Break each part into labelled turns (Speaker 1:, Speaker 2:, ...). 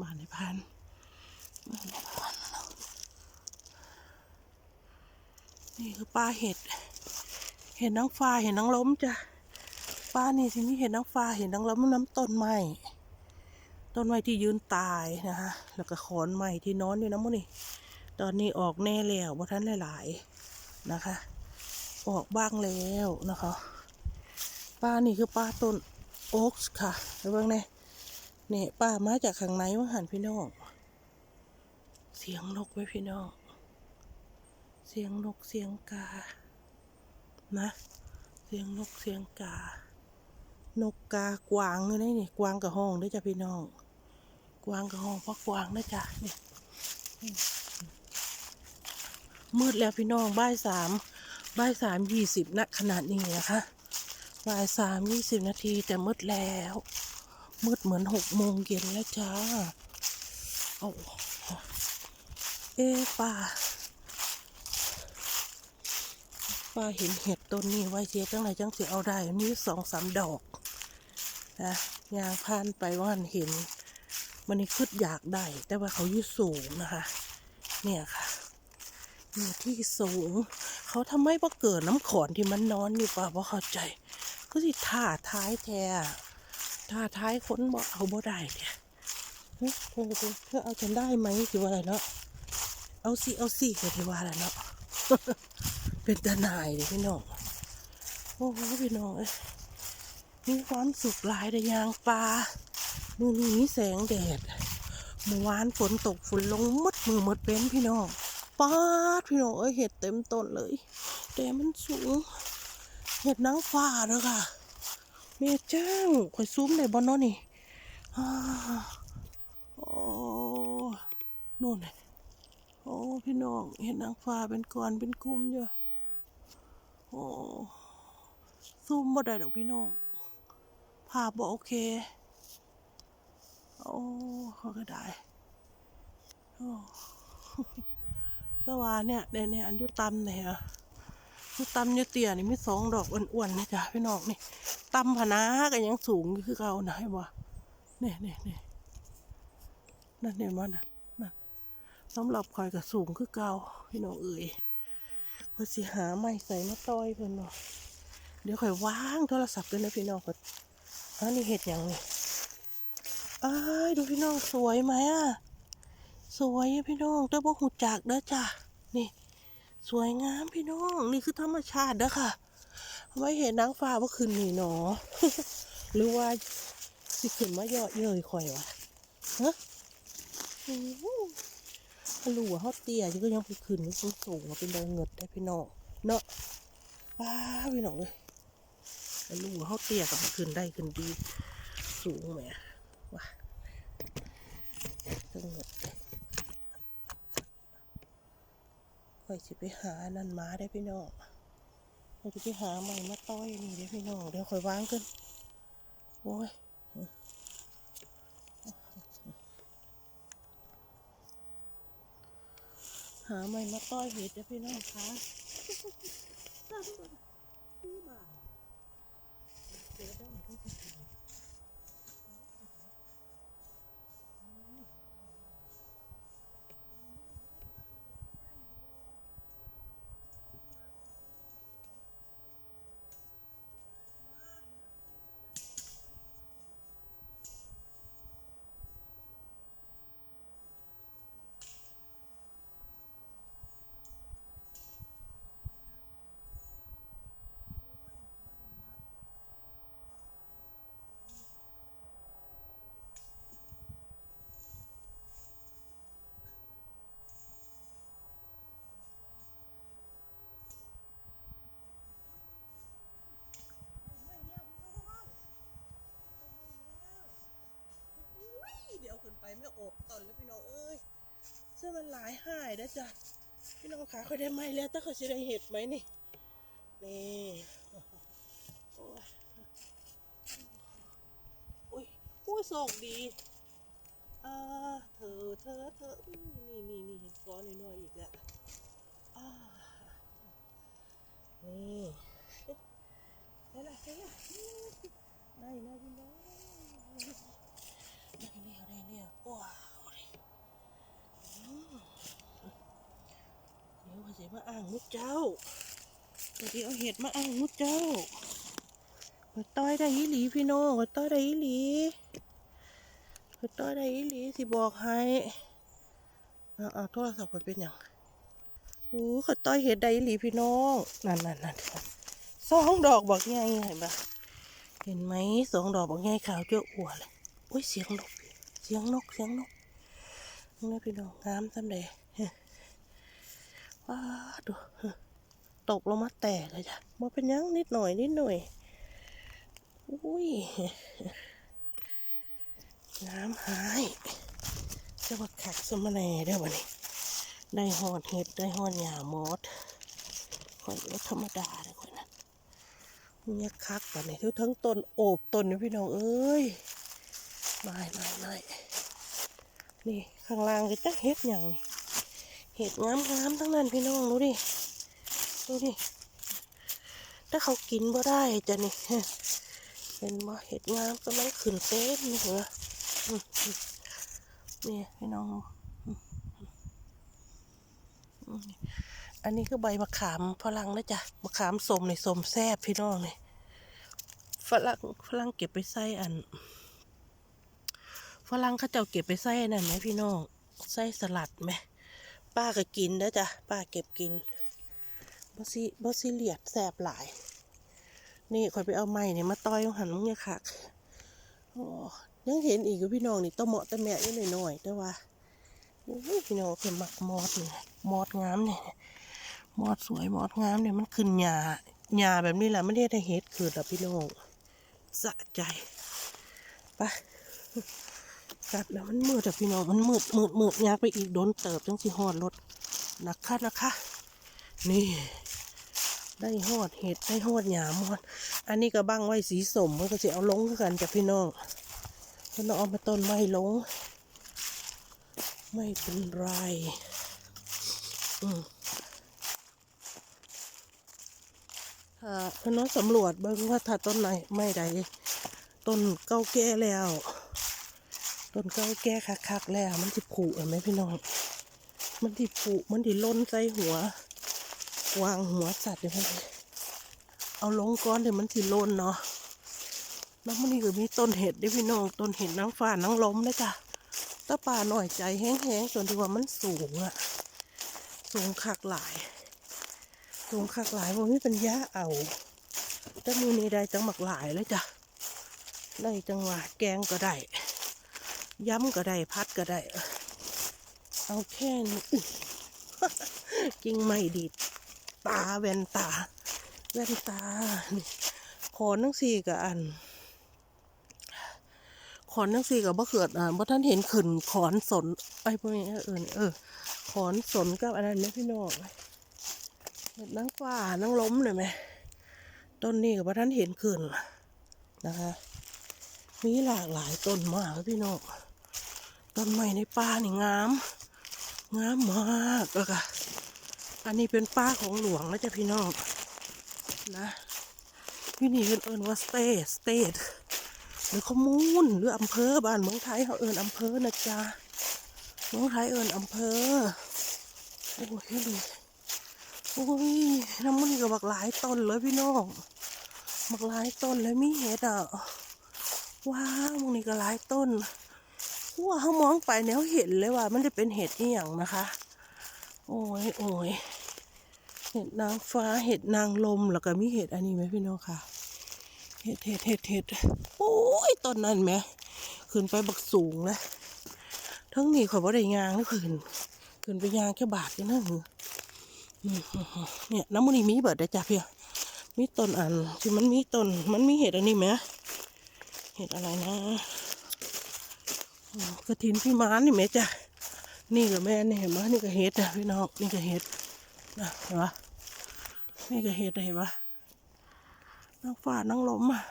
Speaker 1: บ้านในพันบ้านในพันนะนี่คือปลาเห็ด เห็ดนางฟ้าเห็ดนางล้มจ้ะปลานี่ที่นี่เห็ดนางฟ้าเห็ดนางล้มน้ำต้นไม้ต้นไม้ที่ยืนตายนะคะแล้วก็ขอนไม้ที่นอนอยู่นะมุนี่ ตอนนี้ออกแน่แล้วว่าท่านหลายๆนะคะ ออกบ้างแล้วนะคะปลานี่คือปลาต้นโอ๊กส์ค่ะไปเบิ่งแน่ เนี่ยปลามาจากข้างในว่าหันพี่น้อง เสียงนกไว้พี่น้อง เสียงนกเสียงกา นะ เสียงนกเสียงกา นกกากวางเลยนะนี่กวางกับห้องด้วยจ้ะพี่น้อง กวางกับห้องเพราะกวางนะจ้ะนี่มืดแล้วพี่น้องบ่ายสามบ่ายสามยี่สิบณขนาดนี้นะคะบ่ายสามยี่สิบนาทีแต่มืดแล้ว มืดเหมือนหกโมงเย็นแล้วจ้าโอ้เอ๊ป่าป้าเห็นเห็ดต้นนี้ไว้เจ๊จังไรจังสิเอาได้อันนี้สองสามดอกนะยางพานไปว่าเห็น มันนี่คืดอยากได้ แต่ว่าเขาอยู่สูงนะคะ เนี่ยค่ะอยู่ที่สูง เขาทำไมบ่เกิดน้ำขอนที่มันนอนนี่ป้าบ่เข้าใจ ก็สิท่าท้ายแท้ ท่าท้ายคนบ่เอาบ่ได้แท้เฮ้ยเธอเธอเอเอาฉันได้ไหมสิว่าอะไรเนาะเอาสิเอาสิเธอที่ว่าอะไรเนาะเป็นตานายเลยพี่น้องโอ้โหพี่น้องเอ้ยมีความสุขหลายแต่ยางปลามือนี้แสงแดดเมื่อวานฝนตกฝนลงมดมือมดเป็นพี่น้องป้าพี่น้องเอ้ยเห็ดเต็มต้นเลย แต่มันสูงเห็ดนางฟ้าเด้อค่ะ เมเจ้าข่อยซูมได้บ่เนาะนี่อ่าโอ้นู่นน่ะโอ้พี่น้องเห็นนางฟ้าเป็นก้อนเป็นกลุ่มอยู่โอ้ซูมบ่ได้ดอกพี่น้องภาพบ่โอเค โอ้เขาก็ได้โอ้แต่ว่าเนี่ยเนี่ยเนี่ยอันยุตำเนี่ยอะอยุตำอยุเตี่ยนี่มีสองดอกอ้วนๆนะจ๊ะพี่น้องนี่ ตำพนาก็ยังสูงคือเก่านะให้บ่เนี่ยเนี่ยเนี่ยนั่นเนี่ยมันน่ะสำหรับคอยกับสูงคือเก่าพี่น้องเอ๋ยพอสิหาไม่ใส่มาต้อยเพิ่นเนาะเดี๋ยวคอยว่างโทรศัพท์ด้วยนะพี่น้องก่อนอันนี้เห็ดหยังนี่อ้ายดูพี่น้องสวยไหมอะสวยอะพี่น้องแต่บ่หูจักเด้อจ้ะนี่ สวยงามพี่น้อง นี่คือธรรมชาติเด้อค่ะ ไว้เห็นนางฟ้าเมื่อคืนนี่เนาะหรือว่าสิขึ้นมาเยาะเย้ยข่อยวะฮะอู้หูถ้ารู้ว่าเขาเตี้ยจะก็ยังไปขึ้นสูงสูงๆเป็นดอยเงิดได้พี่น้องเนาะว้าพี่น้องเลยถ้ารู้ว่าเขาเตี้ยกับขึ้นได้ขึ้นดี สูงไหมว้าต้องเงิดค่อยสิไปหานั่นมาได้พี่น้อง เราจะไปหาใหม่มาต้อยนี่เดี๋ยวพี่น้องเดี๋ยวคอยวางกันโอ้ยหาใหม่มาต้อยเห็ดจ้ะพี่น้องคะเดี๋ยวขึ้ ไม่อบตอนแล้วพี่น้องเอ้ยเสื้อมันหลายหายนะจ๊ะพี่น้องขาเขาได้ไหมแล้วแต่เขาจะได้เห็ดไหมนี่นี่โอ้ยอุ้ยอุ้โชคดีอ่าเธอเธอเธอนี่นี่นี่เห็นก้อนน้อยๆอีกแล้วอ่านี่ได้ละได้ละได้ละพี่น้อง ได้แล้วได้แล้วว้าวเลยอืมเดี๋ยวว่าสิ มุกเจ้าเดียวเอาเห็ดมาอ่างมุกเจ้าข้อยต้อยได้อีหลีพี่น้องข้อยต้อยได้อีหลีข้อยต้อยได้อีหลีสิบอกให้เอาโทรศัพท์ข้อยเป็นหยังโอ้ข้อยต้อยเห็ดได้อีหลีพี่น้องนั่นนั่นนั่นสองดอกบอกไงเห็นปะเห็นไหมสองดอกบอกไงขาวเจ้าอ้วนเลยโอ้ยเสียงนกเสียงนกเสียงนกนี่พี่น้องงามสำเร็จ ว้าดูตกลงมาแตกเลยจ้ะมาเป็นยังนิดหน่อยนิดหน่อย อุ้ย น้ำหายจะว่าขัดสมแน่ได้อวันนี้ได้หอดเห็ดได้หอดหญ้ามอดคอยว่าธรรมดาเลยคนนั้นเนี่ยคักวันนี้ทุกทั้งต้นโอบต้นนี่พี่น้องเอ้ยไม่ไม่ไม่นี่ข้างล่างก็จะเห็ดอย่างนี่ เห็ดงามงามๆทั้งนั้นพี่น้องดูดิ ดูดิ ถ้าเขากินบ่ได้จะนี่เห็นบ่เห็ดงามกำลังขึ้นเต้นนี่เหรอนี่พี่น้องอันนี้คือใบมะขามฝรั่งนะจ๊ะมะขามสมในสมแซ่บพี่น้องนี่ฝรั่งฝรั่งเก็บไปใส่อันฝรั่งเขาเจ้าเก็บไปใส่นั่นไหมพี่น้องใส่สลัดไหม ป้าก็กินเด้อจ้ะป้าเก็บกินบ่ซิบ่ซิเลียดแสบหลาย นี่คอยไปเอาไม้เนี่ยมาต้อยหันมึงเนี่ยค่ะโอ้ยังเห็นอีกอยู่พี่น้องนี่ต้เหมาะแต่แม่อยู่หน่อยๆแต่ว่าพี่น้องเป็นหมักมอดนี่มอดงามเนี่ยมอดสวยมอดงามเนี่ยมันขึ้นหญ้าหญ้าแบบนี้แหละไม่ได้ได้เฮ็ดเกิดหรอกพี่น้องสะใจไป กัดแล้วมันมืดอะพี่น้องมันมืดมืดมืดยากไปอีกโดนเติบจังสิหอดรถนะคะนะคะ นี่ ได้หอดเห็ดได้หอดหยามหอดอันนี้ก็บังไว้สีสมมันก็จะเอาลงกันจ้ะพี่น้องเพราะน้องเอามาต้นไม้ลง ไม่เป็นไรอืมพี่น้องสำรวจเบิ่งว่าถ้าต้นไหนไม่ใดต้นเก่าแก่แล้ว ต้นเก้าแก้คักๆแล้ว มันจะผุเห็นไหมพี่น้อง มันที่ผุมันที่ล้นใส่หัว วางหัวสัตว์เดี๋ยวมันเอาลงก้อนเดี๋ยวมันที่ล้นเนาะแล้วมันนี่ก็มีต้นเห็ดด้วยพี่น้อง ต้นเห็ดนางฟ้านางล้มเลยจ้ะตาป่าหน่อยใจแห้งๆจนที่ว่ามันสูงอะสูงคักหลาย สูงคักหลายว่าไม่เป็นยาเอาแต่มือนี้ได้จังหมักหลายเลยจ้ะได้จังหวะแกงก็ได้ ย้ำก็ได้พัดก็ได้ เอาแค่นี้อุ๊ยจริงไม่ดีดตาแว่นตา แว่นตาขอนทั้งสี่กับอัน ขอนทั้งสี่กับบ่เกิดอ่าบ่ท่านเห็นขึ้นขอนสนไอ้พวกนี้เออเออ ขอนสนกับอันนั้นไหมพี่น้องเห็ดนั่งฟ้านั่งล้มเลยไหมต้นนี้กับบ่ท่านเห็นขึ้นนะคะมีหลากหลายต้นมากพี่น้อง ต้นไม้ในป่านี่งาม งามมากแล้วก็อันนี้เป็นป่าของหลวงนะจ๊ะพี่น้อง นะพี่นี่เอินเอินว่าสเตทสเตทหรือขมูนหรืออำเภอบ้านเมืองไทยเขาเอินอำเภอนะจ๊ะเมืองไทยเอินอำเภอ โอ้ยดูโอ้ยน้ำมันก็บักหลายต้นเลยพี่น้องบักหลายต้นเลยมีเห็ดอะว้าวมึงนี่ก็หลายต้น ว้าเขามองไปเนี่ยเขาเห็นเลยว่า มันจะเป็นเห็ดนี่อย่างนะคะ โอ้ยโอ้ยเห็ดนางฟ้าเห็ดนางลมแล้วก็มีเห็ดอันนี้ไหมพี่น้องค่ะเห็ดเห็ดเห็ดเห็ดโอ้ยต้นนั้นไหมขึ้นไปบักสูงเลยทั้งนี้ขอยว่าได้ยางนี่ขึ้นขึ้นไปยางแค่บาทกันนะหืออืมเนี่ยน้ำมันนี่มีเบิดได้จ้ะพี่มีต้นอันที่มันมีต้นมันมีเห็ดอันนี้ไหมเห็ดอะไรนะ กระถินพี่ม้านนี่แม่จ้ะนี่ก็แม่นี่เห็นไหมนี่ก็เห็ดนะพี่น้องนี่ก็เห็ดนะเห็นปะนี่ก็เห็ดเห็นปะนางฝ่านางล้มอะ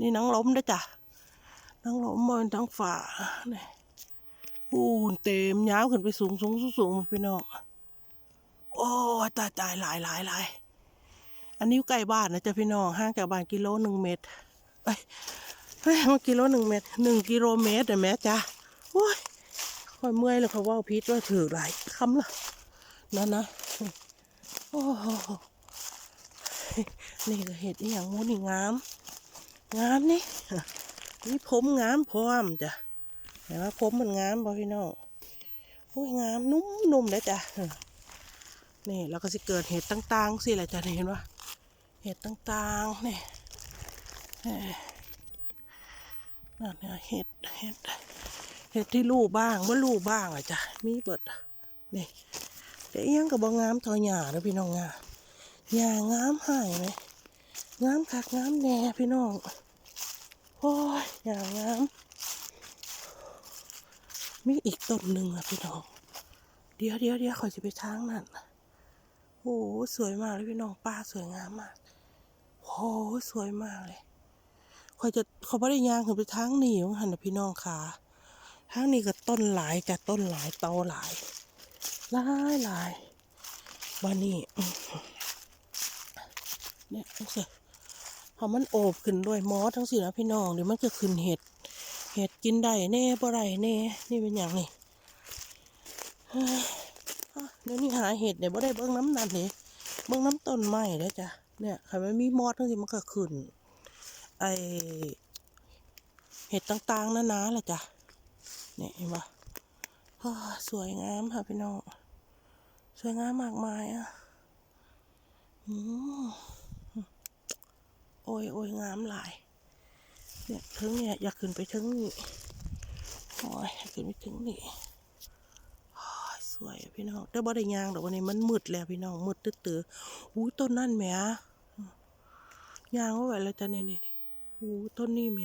Speaker 1: นี่นางล้มด้วยจ้ะนางล้มบนทางฝ่านี่ปูนเต็มยาวขึ้นไปสูงสูงสูงสูงพี่น้องโอ้ตายตายหลายหลายหลายอันนี้ใกล้บ้านนะจ๊ะพี่น้องห่างจากบ้านกิโลหนึ่งเมตรเอ้ย เฮ้ยมากิโลหนึ่งเมตรหนึ่งกิโลเมตรเดี๋ยวแม่จ้าโอ้ยคอยเมื่อยเลยเขาว่าพิษว่าถือหลายคำละนั่นนะโอ้โหนี่ก็เห็ดอย่างงูนี่งามงามนี่นี่ผมงามพร้อมจ้ะเห็นว่าผมมันงามบ่พี่น้องโอ้ยงามนุ่มนุ่มเลยจ้ะนี่เราก็สิเกิดเห็ดต่างๆสิแหละจ้ะเห็นว่าเห็ดต่างๆนี่ นั่นเนี่ยเห็ดเห็ดเห็ดที่ลูกบ้างว่าลูกบ้างอะจ้ะมีเบิดนี่เดี๋ยวอิหยังกับบงงามทอหญ้าเด้อพี่น้องงาหญ้างามหายไหมงามคักงามแน่พี่น้องโอ้ยอย่างงามมีอีกต้นหนึ่งอะพี่น้องเดี๋ยวเดี๋ยวเดี๋ยวขอจะไปทางนั่นโอ้โหสวยมากเลยพี่น้องป้าสวยงามมากโอ้โหสวยมากเลย ขอยจะเขาไม่ได้ยางขึ้นไปทางนี้ของหันนะพี่น้องค่ะทางนี้ก็ต้นหลายจะต้นหลายเตาหลายหลายหลายวันนี้เนี่ยดูสิพอมันโอบขึ้นด้วยมอสทั้งสี่นะพี่น้องเดี๋ยวมันก็ขึ้นเห็ด เห็ดกินได้แน่บ่ได้แน่นี่เป็นอย่างนี้เดี๋ยวนี้หาเห็ดเนี่ยบ่ได้เบิ้งน้ำนั่นเลยเบิ้งน้ำต้นไม้แล้วจ้ะเนี่ยใครมันมีมอสทั้งสี่มันก็ขึ้น ไอเห็ดต่างๆนานาแหละจ้ะเนี่ยเห็นปะสวยงามค่ะพี่น้องสวยงามมากมายอะอืมโอ้ยโอ้ยงามหลาย เนี่ยถึงเนี่ยอยากขึ้นไปถึงนี่โอ้ยอยากขึ้นไปถึงนี่สวยพี่น้องแต่บ่ได้ยางดอกวันนี้มันมืดแล้วพี่น้องมืดตื้อๆอู้ต้นนั่นแหมยางว่าไว้แล้วจ้ะนี่ยเนี่ย นี่อู้ต้นนี้แหม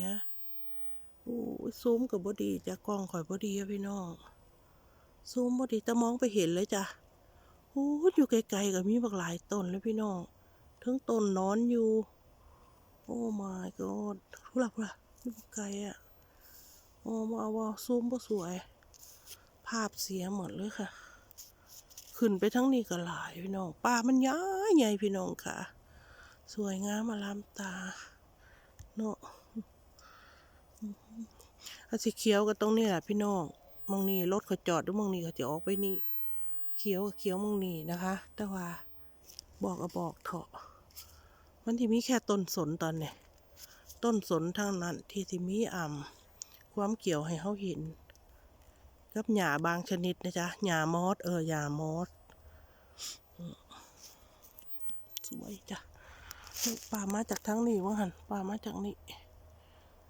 Speaker 1: อู้ซูมกับบ่ดีจ้ะกล้องข่อยบ่ดีอะพี่น้องซูมบ่ดีแต่มองไปเห็นเลยจ้ะอู้อยู่ไกลๆก็มีบักหลายต้นเลยพี่น้องทั้งต้นนอนอยู่ โอ้ my god ทุลักทุลักนี่ไกลอะโอ้มาว่าซูมบ่สวย ภาพเสียหมดเลยค่ะ ขึ้นไปทั้งนี้ก็หลายพี่น้องป่ามันย้ายใหญ่พี่น้องค่ะ สวยงามอลามตา เนาะอาสีเขียวก็ตรงนี้แหละพี่น้องมองนี่รถเขาจอดด้วยมองนี่เขาจะออกไปนี่ เขียวกับเขียวมองนี่นะคะ แต่ว่าบอกก็บอกเถอะมันที่มีแค่ต้นสนตอนเนี่ยต้นสนทางนั้นที่ที่มีอ่ำความเกี่ยวให้เขาเห็น กับหญ้าบางชนิดนะจ๊ะหญ้ามอสเออหญ้ามอสสวยจ้ะ ป่ามาจากทางนี้ว่าหันป่ามาจากนี่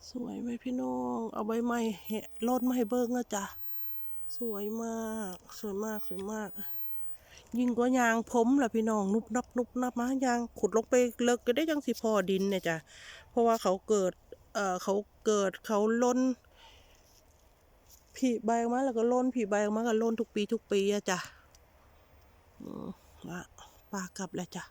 Speaker 1: สวยไหมพี่น้อง เอาใบไม้แหะโลดมาให้เบิ้งนะจ๊ะ สวยมาก สวยมาก สวยมาก ยิ่งกว่ายางผมล่ะพี่น้อง นุบนับนุบนับมายางขุดลงไปเลิกก็ได้จังสิพอดินเนี่ยจ้ะ เพราะว่าเขาเกิด เอ่อ เขาเกิดเขาล้น ผีใบออกมาแล้วก็ล้นผีใบออกมาก็ล้นทุกปีทุกปีอะจ้ะอืมละปลากลับแล้วจ้ะ